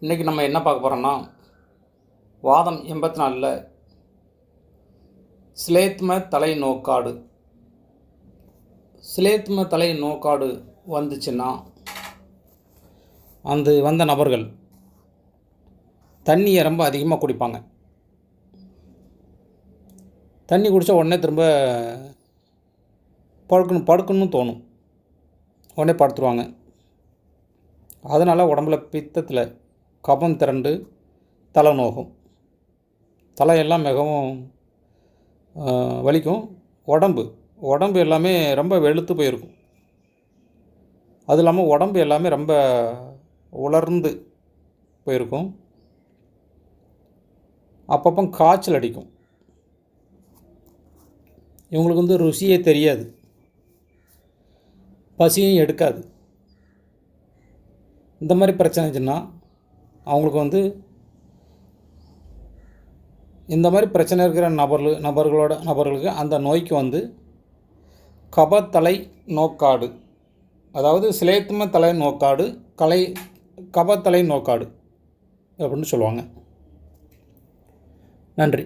இன்றைக்கி நம்ம என்ன பார்க்க போகிறோம்னா வாதம் எண்பத்தி நாலில் சிலேத்ம தலை நோக்காடு சிலேத்ம தலை நோக்காடு வந்துச்சுன்னா அந்த வந்த நபர்கள் தண்ணியை ரொம்ப அதிகமாக குடிப்பாங்க. தண்ணி குடித்தா உடனே திரும்ப படுக்கணும் படுக்கணும்னு தோணும். உடனே படுத்துருவாங்க. அதனால் உடம்புல பித்தத்தில் கபம் திரண்டு தலை நோகும் தலையெல்லாம் மிகவும் வலிக்கும். உடம்பு உடம்பு எல்லாமே ரொம்ப வெளுத்து போயிருக்கும். அது இல்லாமல் உடம்பு எல்லாமே ரொம்ப உலர்ந்து போயிருக்கும். அப்பப்போ காய்ச்சல் அடிக்கும். இவங்களுக்கு வந்து ருசியே தெரியாது. பசியும் எடுக்காது. இந்த மாதிரி பிரச்சனை இருந்துச்சுன்னா அவங்களுக்கு வந்து இந்த மாதிரி பிரச்சனை இருக்கிற நபர்கள் நபர்களோட நபர்களுக்கு அந்த நோய்க்கு வந்து கபத்தலை நோக்காடு. அதாவது சிலேத்தும தலை நோக்காடு கலை கபத்தலை நோக்காடு அப்படின்னு சொல்லுவாங்க. நன்றி.